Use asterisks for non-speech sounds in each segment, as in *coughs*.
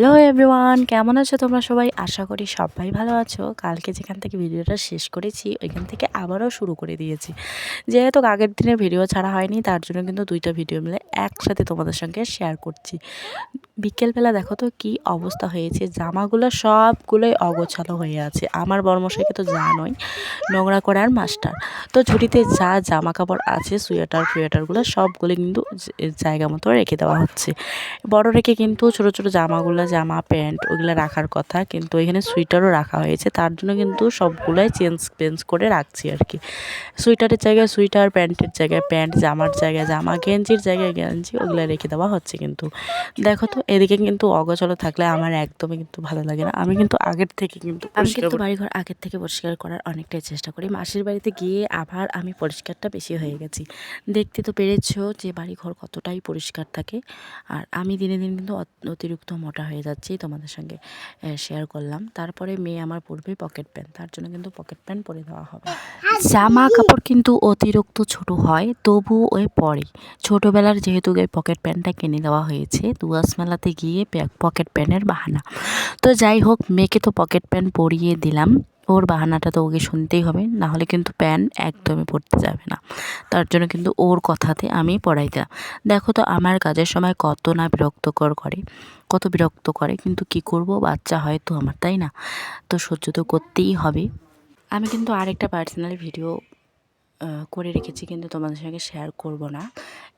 Hello everyone কেমন আছো তোমরা সবাই? আশা করি সবাই ভালো আছো। কালকে যেখান থেকে ভিডিওটা শেষ করেছি, ওইখান থেকে আবারও শুরু করে দিয়েছি। যেহেতু আগের দিনে ভিডিও ছাড়া হয়নি, তার জন্য কিন্তু দুইটা ভিডিও মিলে একসাথে তোমাদের সঙ্গে শেয়ার করছি। বিকেলবেলা দেখো তো কি অবস্থা হয়েছে। জামাগুলো সবগুলোই অগোছালো হয়ে আছে। আমার বর্মশাইকে তো জানোই নোংরা করার মাস্টার। তো ঝুড়িতে যা জামা কাপড় আছে সোয়েটার ফুয়েটারগুলো সবগুলো কিন্তু জায়গা মতো রেখে দেওয়া হচ্ছে। বড় রেখে কিন্তু ছোট ছোট জামাগুলো জামা প্যান্ট ওগুলো রাখার কথা। কিন্তু এখানে সুইটারও রাখা হয়েছে। তার জন্য কিন্তু সবগুলোই চেঞ্জ পেঞ্জ করে রাখছি আর কি সুইটারের জায়গায় সুইটার প্যান্টের জায়গায় প্যান্ট জামার জায়গায় জামা গেঞ্জির জায়গায় গেঞ্জি ওগুলো রেখে দেওয়া হচ্ছে কিন্তু। দেখো তো এদিকে কিন্তু অগচল থাকলে আমার একদমই কিন্তু ভালো লাগে না। আমি কিন্তু আগের থেকে কিন্তু আমি কিন্তু বাড়িঘর আগের থেকে পরিষ্কার করার অনেকটাই চেষ্টা করি। মাসির বাড়িতে গিয়ে আবার আমি পরিষ্কারটা বেশি হয়ে গেছি। দেখতে তো পেরেছ যে বাড়িঘর কতটাই পরিষ্কার থাকে। আর আমি দিনে দিন কিন্তু অতিরিক্ত মোটা হয়ে যাচ্ছি, তোমাদের সঙ্গে শেয়ার করলাম। তারপরে মেয়ে আমার পরবে পকেট প্যান্ট তার জন্য কিন্তু পকেট প্যান্ট পরে দেওয়া হবে। জামা কাপড় কিন্তু অতিরিক্ত ছোট হয়, তবু ওই পরে। ছোটোবেলার যেহেতু ওই পকেট প্যান্টটা কিনে দেওয়া হয়েছে দুয়াস মেলাতে গিয়ে পকেট প্যান্টের বাহানা। তো যাই হোক, মেয়েকে তো পকেট প্যান্ট পরিয়ে দিলাম। ওর বাহানাটা তো ওকে শুনতেই হবে, না হলে কিন্তু প্যান একদমই পড়তে যাবে না। তার জন্য কিন্তু ওর কথাতে আমি পড়াই দিলাম। দেখো তো আমার কাজের সময় কত না বিরক্তকর করে, কত বিরক্ত করে, কিন্তু কি করব, বাচ্চা হয়তো আমার, তাই না? তো সহ্য তো করতেই হবে। আমি কিন্তু আরেকটা পার্সোনাল ভিডিও করে রেখেছি, কিন্তু তোমাদের সঙ্গে শেয়ার করব না।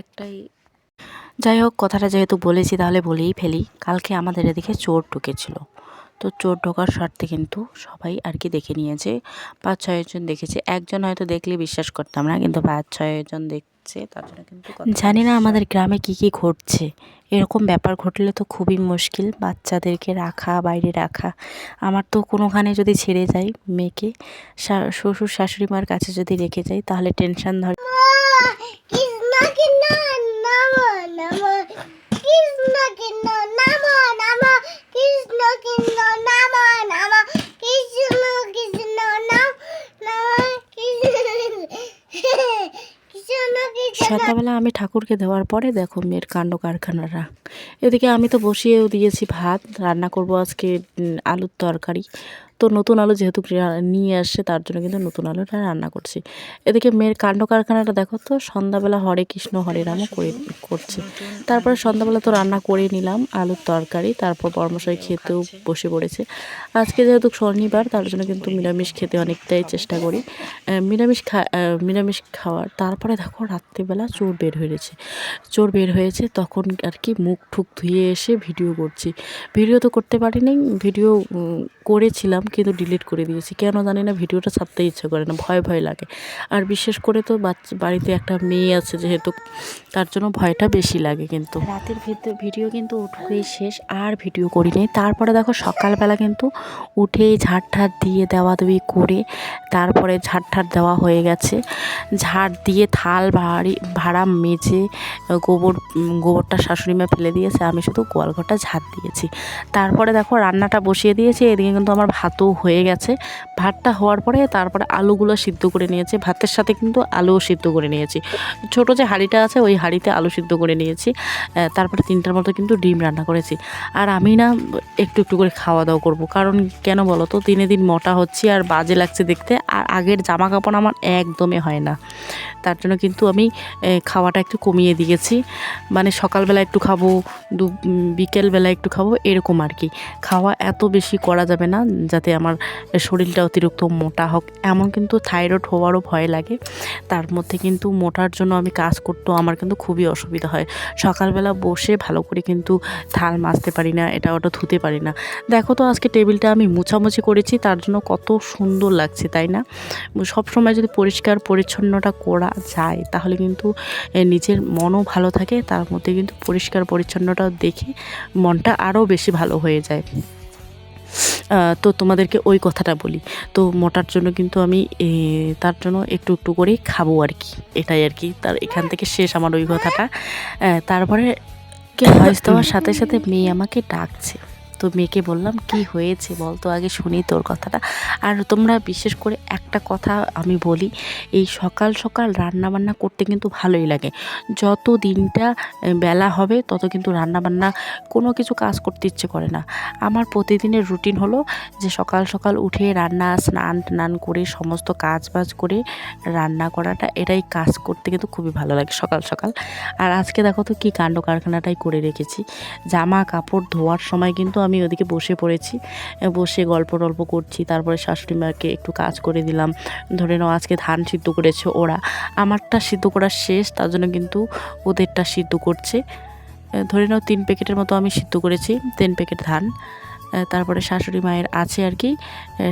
একটাই, যাই হোক, কথাটা যেহেতু বলেছি, তাহলে বলেই ফেলি, কালকে আমাদের এদিকে চোর ঢুকেছিল। তো চোর ঢোকার স্বার্থে কিন্তু সবাই আর কি দেখে নিয়েছে। পাঁচ ছয়জন দেখেছে। একজন হয়তো দেখলে বিশ্বাস করতাম না কিন্তু পাঁচ ছয়জন দেখছে তার জন্য কিন্তু জানি না আমাদের গ্রামে কি কি ঘটছে। এরকম ব্যাপার ঘটলে তো খুবই মুশকিল বাচ্চাদেরকে রাখা বাইরে রাখা। আমার তো কোনোখানে যদি ছেড়ে যাই মেয়েকে শ্বশুর শাশুড়ি মার কাছে যদি রেখে যাই তাহলে টেনশন ধরে ঠাকুরকে দেওয়ার পরে দেখো মেয়ের কাণ্ড কারখানারা। এদিকে আমি তো বসিয়েও দিয়েছি ভাত, রান্না করব আজকে আলুর তরকারি। তো নতুন আলু যেহেতু নিয়ে আসছে, তার জন্য কিন্তু নতুন আলুটা রান্না করছি। এদিকে মেয়ের কাণ্ড কারখানাটা দেখো তো, সন্ধ্যাবেলা হরে কৃষ্ণ, হরে রামও করে, করছে। তারপরে সন্ধ্যাবেলা তো রান্না করে নিলাম আলুর তরকারি, তারপর পরমশাই খেতেও বসে পড়েছে। আজকে যেহেতু শনিবার, তার জন্য কিন্তু নিরামিষ খেতে অনেকটাই চেষ্টা করি। নিরামিষ খা নিরামিষ খাওয়ার। তারপরে দেখো রাত্রিবেলা চোর বের হয়েছে চোর বের হয়েছে, তখন আর কি মুখ ঠুক ধুয়ে এসে ভিডিও করছি। ভিডিও তো করতে পারিনি ভিডিও করেছিলাম কিন্তু ডিলিট করে দিয়েছি। কেন জানি না ভিডিওটা ছাড়তে ইচ্ছে করে না, ভয় ভয় লাগে। আর বিশেষ করে তো বাচ্চা, বাড়িতে একটা মেয়ে আছে যেহেতু, তার জন্য ভয়টা বেশি লাগে কিন্তু। রাতের ভিতরে ভিডিও কিন্তু উঠেই শেষ, আর ভিডিও করিনি। তারপরে দেখো সকালবেলা কিন্তু উঠেই ঝাড় ঠাড় দিয়ে দেওয়া দেওয়ি করে, তারপরে ঝাড় ঠাড় দেওয়া হয়ে গেছে। ঝাড় দিয়ে থাল ভাড়ি, ভাড়া মেজে গোবর, গোবরটা শাশুড়ি মা ফেলে দিয়েছে। আমি শুধু গোয়ালঘরটা ঝাঁট দিয়েছি। তারপরে দেখো রান্নাটা বসিয়ে দিয়েছি, এদিকে কিন্তু আমার ভাতও হয়ে গেছে। ভাতটা হওয়ার পরে তারপরে আলুগুলো সিদ্ধ করে নিয়েছি, ভাতের সাথে কিন্তু আলুও সিদ্ধ করে নিয়েছি। ছোট যে হাঁড়িটা আছে, ওই হাঁড়িতে আলু সিদ্ধ করে নিয়েছি। তারপরে তিনটার মতো কিন্তু ডিম রান্না করেছি। আর আমি না একটু একটু করে খাওয়া দাওয়া করব, কারণ কেন বলো তো, দিনে দিন মোটা হচ্ছে আর বাজে লাগছে দেখতে, আর আগের জামা কাপড় আমার একদমই হয় না। তার জন্য কিন্তু আমি খাওয়াটা একটু কমিয়ে দিয়েছি। মানে সকালবেলা একটু খাব দু বিকেলবেলা একটু খাব, এরকম আর কি। খাওয়া এত বেশি করা যাবে না, যাতে আমার শরীরটা অতিরিক্ত মোটা হোক। এমন কিন্তু থাইরয়েড হওয়ারও ভয় লাগে। তার মধ্যে কিন্তু মোটার জন্য আমি কাজ করতেও আমার কিন্তু খুবই অসুবিধা হয়। সকালবেলা বসে ভালো করে কিন্তু থাল মাজতে পারি না, এটা ওটা ধুতে পারি না। দেখো তো আজকে টেবিলটা আমি মুছামুছি করেছি, তার জন্য কত সুন্দর লাগছে, তাই না? সব সময় যদি পরিষ্কার পরিচ্ছন্নটা করা যায়, তাহলে কিন্তু নিজের মনও ভালো থাকে, তার মধ্যে কিন্তু পরিষ্কার পরিচ্ছন্নটা দেখি মনটা আরও বেশি ভালো হয়ে যায়। তো তোমাদেরকে ওই কথাটা বলি। তো মোটার জন্য কিন্তু আমি তার জন্য একটু একটু করেই খাব আর কি। এটাই আর কি, তার এখান থেকে শেষ আমার ওই কথাটা। তারপরে ভয়েস দেওয়ার সাথে সাথে মেয়ে আমাকে ডাকছে। তো মেয়েকে বললাম, কি হয়েছে বল তো? আগে শুনি তোর কথাটা। আর তোমরা বিশেষ করে একটা কথা আমি বলি, এই সকাল সকাল রান্না বান্না করতে কিন্তু ভালোই লাগে। যত দিনটা বেলা হবে, তত কিন্তু রান্না বান্না কোনো কিছু কাজ করতে ইচ্ছে করে না। আমার প্রতিদিনের রুটিন হলো যে সকাল সকাল উঠে রান্না, স্নান টান করে সমস্ত কাজ বাজ করে রান্না করাটা, এটাই কাজ করতে কিন্তু খুবই ভালো লাগে সকাল সকাল। আর আজকে দেখো তো কী কাণ্ড কারখানাটাই করে রেখেছি। জামা কাপড় ধোয়ার সময় কিন্তু আমি ওদিকে বসে পড়েছি বসে গল্প টল্প করছি, তারপরে শাশুড়ি মাকে একটু কাজ করে দিলাম। ধরে নাও আজকে ধান সিদ্ধ করেছে ওরা। আমারটা সিদ্ধ করা শেষ, তার জন্য কিন্তু ওদেরটা সিদ্ধ করছে। ধরে নাও তিন প্যাকেটের মতো আমি সিদ্ধ করেছি, তিন প্যাকেট ধান। তারপরে শাশুড়ি মায়ের আছে আর কি।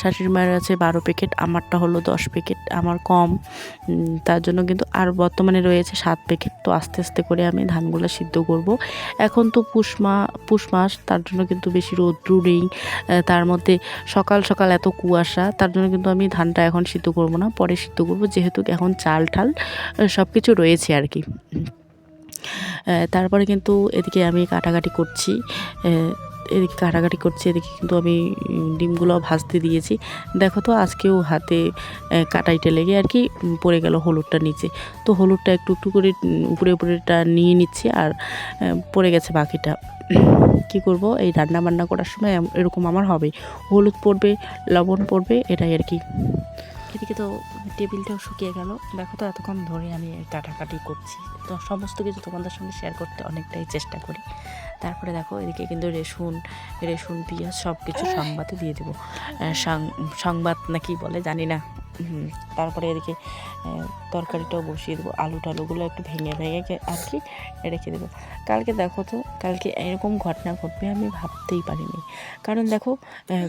শাশুড়ি মায়ের আছে বারো প্যাকেট আমারটা হলো দশ প্যাকেট আমার কম। তার জন্য কিন্তু আর বর্তমানে রয়েছে সাত প্যাকেট তো আস্তে আস্তে করে আমি ধানগুলো সিদ্ধ করব। এখন তো পুষ মা, পুষ মাস, তার জন্য কিন্তু বেশি রৌদ্র নেই। তার মধ্যে সকাল সকাল এত কুয়াশা, তার জন্য কিন্তু আমি ধানটা এখন সিদ্ধ করব না, পরে সিদ্ধ করব। যেহেতু এখন চাল ঠাল সব কিছু রয়েছে আর কি। তারপরে কিন্তু এদিকে আমি কাটাকাটি করছি। এদিকে কাটাকাটি করছে, এদিকে কিন্তু আমি ডিমগুলো ভাজতে দিয়েছি। দেখো তো, আজকেও হাতে কাটাইটা লেগে আর কি পড়ে গেল হলুদটা নিচে। তো হলুদটা একটু একটু করে উপরে, উপরেটা নিয়ে নিচ্ছি আর পড়ে গেছে বাকিটা। *clears throat* কি করব, এই রান্না বান্না করার সময় এরকম আমার হবে। হলুদ পড়বে, লবণ পড়বে, এটাই আর কি। এদিকে তো টেবিলটাও শুকিয়ে গেল। দেখো তো, এতক্ষণ ধরে আমি কাটাকাটি করছি। তো সমস্ত কিছু তোমাদের সঙ্গে শেয়ার করতে অনেকটাই চেষ্টা করি। তারপরে দেখো এদিকে কিন্তু রেসুন রেসুন পিঁয়াজ সব কিছু সংবাদে দিয়ে দেবো। সংবাদ নাকি বলে জানি না। তারপরে এদিকে তরকারিটাও বসিয়ে দেবো আলু টালুগুলো একটু ভেঙে ভেঙে আর কি রেখে দেবো। কালকে দেখো তো, কালকে এরকম ঘটনা ঘটবে আমি ভাবতেই পারিনি। কারণ দেখো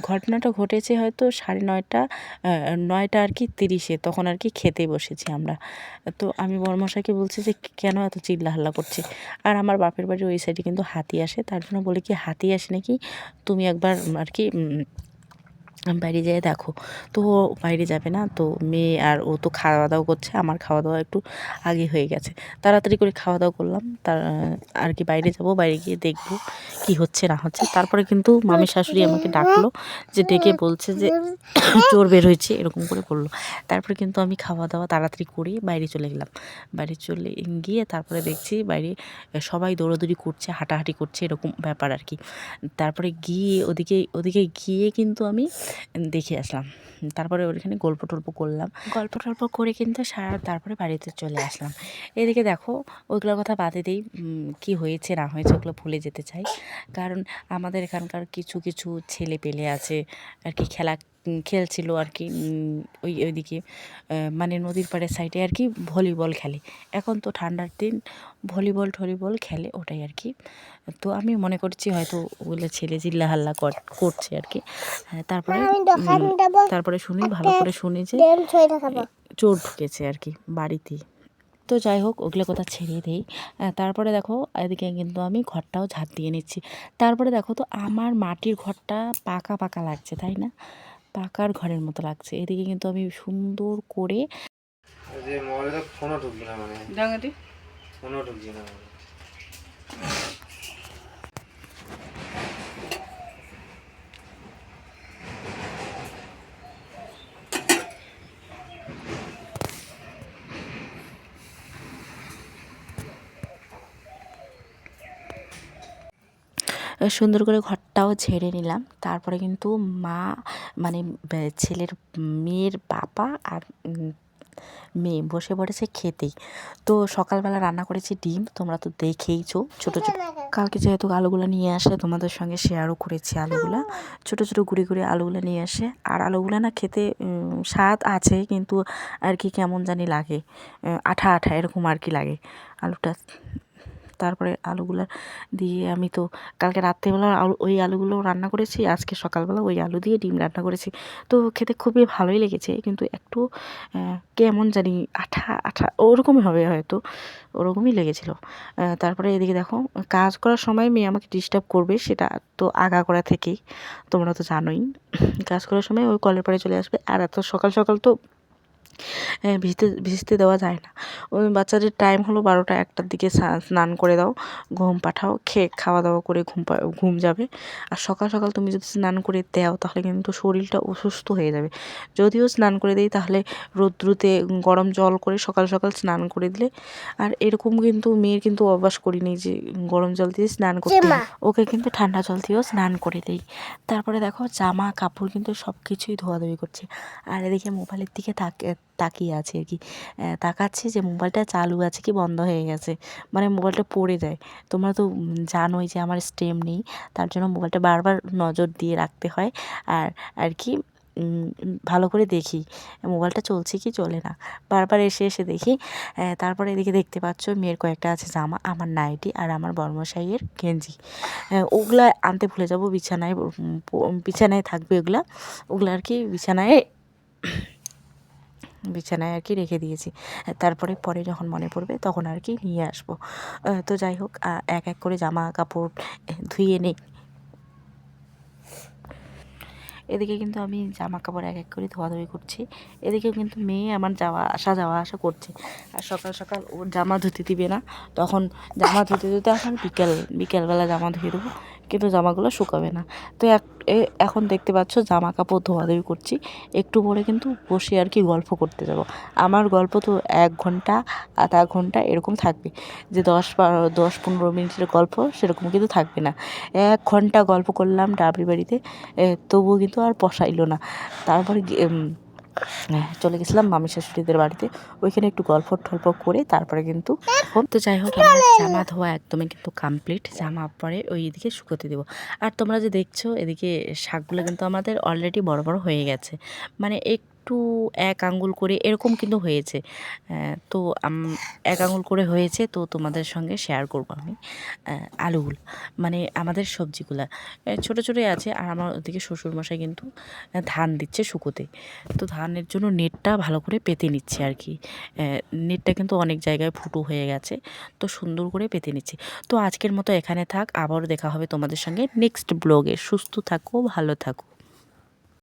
ঘটনাটা ঘটেছে হয়তো সাড়ে নয়টা নয়টা আর কি তিরিশে, তখন আর কি খেতে বসেছি আমরা। তো আমি বড়মশাইকে বলছি যে, কেন এত চিল্লা হাল্লা করছে? আর আমার বাপের বাড়ির ওই সাইডে কিন্তু হাতি আসে, তার জন্য বলে কি, হাতি আসে নাকি? তুমি একবার আর কি বাইরে যেয়ে দেখো। তো বাইরে যাবে না, তো মেয়ে আর ও তো খাওয়া দাওয়া করছে, আমার খাওয়া দাওয়া একটু আগে হয়ে গেছে। তাড়াতাড়ি করে খাওয়া দাওয়া করলাম, তার আর কি বাইরে যাব, বাইরে গিয়ে দেখব কি হচ্ছে, না হচ্ছে। তারপরে কিন্তু মামি শাশুড়ি আমাকে ডাকলো, যে ডেকে বলছে যে *coughs* চোর বের হয়েছে, এরকম করে বলল। তারপরে কিন্তু আমি খাওয়া দাওয়া তাড়াতাড়ি করে বাইরে চলে গেলাম। বাইরে চলে গিয়ে তারপরে দেখছি বাইরে সবাই দৌড়াদৌড়ি করছে, হাঁটাহাঁটি করছে, এরকম ব্যাপার আর কি। তারপরে গিয়ে ওদিকে ওদিকে গিয়ে কিন্তু আমি দেখে আসলাম। তারপরে ওইখানে গল্প টল্প করলাম। গল্প টল্প করে কিন্তু সারা তারপরে বাড়িতে চলে আসলাম। এদিকে দেখো, ওইগুলোর কথা বাদে দিই কী হয়েছে, না হয়েছে ওগুলো ভুলে যেতে চাই। কারণ আমাদের এখানকার কিছু কিছু ছেলে পেলে আছে, আর কি খেলা খেলছিল আর কি ওই ওইদিকে মানে নদীর পাড়ের সাইডে আর কি ভলিবল খেলে। এখন তো ঠান্ডার দিন ভলিবল টলিবল খেলে ওটাই আর কি। তো আমি মনে করছি হয়তো ওগুলো ছেলে চিল্লা হাল্লা কর- করছে আর কি। হ্যাঁ, তারপরে তারপরে শুনি ভালো করে শুনি যে চোর ঢুকেছে আর কি বাড়িতে। তো যাই হোক ওগুলো কথা ছেড়ে দেই। আহ, তারপরে দেখো এদিকে কিন্তু আমি ঘরটাও ঝাঁট দিয়ে নিচ্ছি। তারপরে দেখো তো আমার মাটির ঘরটা পাকা পাকা লাগছে তাই না? পাকার ঘরের মতো লাগছে। এদিকে কিন্তু আমি সুন্দর করে মানে। মানে। সুন্দর করে ঘরটাও ঝেড়ে নিলাম। তারপরে কিন্তু মা মানে ছেলের, মেয়ের বাবা আর মেয়ে বসে পড়েছে খেতেই। তো সকালবেলা রান্না করেছি ডিম, তোমরা তো দেখেইছো। ছোটো ছোটো কালকে যেহেতু আলুগুলো নিয়ে আসে, তোমাদের সঙ্গে শেয়ারও করেছি আলুগুলা। ছোটো ছোটো গুঁড়ি গুঁড়ি আলুগুলো নিয়ে আসে। আর আলুগুলো না খেতে স্বাদ আছে, কিন্তু আর কি কেমন জানি লাগে। আঠা আঠা এরকম আর কি লাগে। আলুটা তারপরে আলুগুলো দিয়ে আমি তো কালকে রাত্রেবেলা আলু, ওই আলুগুলো রান্না করেছি, আজকে সকালবেলা ওই আলু দিয়ে ডিম রান্না করেছি। তো খেতে খুবই ভালোই লেগেছে, কিন্তু একটু কেমন জানি আঠা আঠা, ওরকমই হবে হয়তো, ওরকমই লেগেছিলো। তারপরে এদিকে দেখো, কাজ করার সময় মেয়ে আমাকে ডিস্টার্ব করবে, সেটা তো আগা করা থেকেই, তোমরা তো জানোই। কাজ করার সময় ওই কলের পাড়ে চলে আসবে, আর এত সকাল সকাল তো ভিজতে ভিজতে দেওয়া যায় না। ওই বাচ্চাদের টাইম হলো বারোটা একটার দিকে স্নান করে দাও ঘুম পাঠাও খেয়ে খাওয়া দাওয়া করে ঘুম পা- ঘুম যাবে। আর সকাল সকাল তুমি যদি স্নান করে দাও তাহলে কিন্তু শরীরটা অসুস্থ হয়ে যাবে। যদিও স্নান করে দিই তাহলে রৌদ্রুতে গরম জল করে সকাল সকাল স্নান করে দিলে আর এরকম কিন্তু মেয়ের কিন্তু অভ্যাস করিনি যে গরম জল দিয়ে স্নান করতে। ওকে কিন্তু ঠান্ডা জল দিয়েও স্নান করে দিই। তারপরে দেখো জামা কাপড় কিন্তু সব কিছুই ধোয়াধুয়ি করছে। আর এদিকে মোবাইলের দিকে তাকিয়ে তাকিয়ে আছে আর কি। তাকাচ্ছি যে মোবাইলটা চালু আছে কি বন্ধ হয়ে গেছে। মানে মোবাইলটা পড়ে যায়। তোমরা তো জানোই যে আমার স্টেম নেই। তার জন্য মোবাইলটা বারবার নজর দিয়ে রাখতে হয়। আর আর কি ভালো করে দেখি, মোবাইলটা চলছে কি চলে না। বারবার এসে এসে দেখি তারপরে এদিকে দেখতে পাচ্ছ মেয়ের কয়েকটা আছে জামা, আমার নাইটি আর আমার বর্মশাইয়ের গেঞ্জি। ওগুলা আনতে ভুলে যাব বিছানায় বিছানায় থাকবে ওগুলা। ওগুলো আর কি বিছানায় বিছানায় আর কি রেখে দিয়েছি। তারপরে পরে যখন মনে পড়বে তখন আর কি নিয়ে আসব। তো যাই হোক এক এক করে জামা কাপড় ধুয়ে নেই। এদিকে কিন্তু আমি জামা কাপড় এক এক করে ধোয়াধুয়ি করছি। এদিকেও কিন্তু মেয়ে আমার যাওয়া আসা যাওয়া আসা করছে। আর সকাল সকাল ওর জামা ধুতে দিবে না। তখন জামা ধুতে ধুতে এখন বিকেল, বিকেলবেলা জামা ধুয়ে দেবো। কিন্তু জামাগুলো শুকাবে না। তো এক এখন দেখতে পাচ্ছ জামা কাপড় ধোয়াধুয়ি করছি। একটু পরে কিন্তু বসে আর কি গল্প করতে যাব। আমার গল্প তো এক ঘণ্টা, আধা ঘণ্টা এরকম থাকবে। যে দশ বারো দশ পনেরো মিনিটের গল্প সেরকম কিন্তু থাকবে না। এক ঘণ্টা গল্প করলাম ডাবরি বাড়িতে তবুও কিন্তু আর পোষাইলো না। তারপরে চলে গেছিলাম মামি শাশুড়িদের বাড়িতে। ওইখানে একটু গল্প টল্প করে তারপরে কিন্তু তো যাই হোক, আমার জামা ধোয়া একদমই কিন্তু কমপ্লিট জামা পরে ওই এদিকে শুকোতে দেবো। আর তোমরা যে দেখছ, এদিকে শাকগুলো কিন্তু আমাদের অলরেডি বড় বড় হয়ে গেছে। মানে একটু এক আঙ্গুল করে এরকম কিন্তু হয়েছে। তো এক আঙ্গুল করে হয়েছে, তো তোমাদের সঙ্গে শেয়ার করব আমি আলুগুলো। মানে আমাদের সবজিগুলা। ছোটো ছোটোই আছে, আর আমার ওদিকে শ্বশুরমশাই কিন্তু ধান দিচ্ছে শুকোতে। তো ধানের জন্য নেটটা ভালো করে পেতে নিচ্ছে আর কি। নেটটা কিন্তু অনেক জায়গায় ফুটো হয়ে গেছে, তো সুন্দর করে পেতে নিচ্ছে। তো আজকের মতো এখানে থাক, আবারও দেখা হবে তোমাদের সঙ্গে নেক্সট ব্লগে সুস্থ থাকো, ভালো থাকো।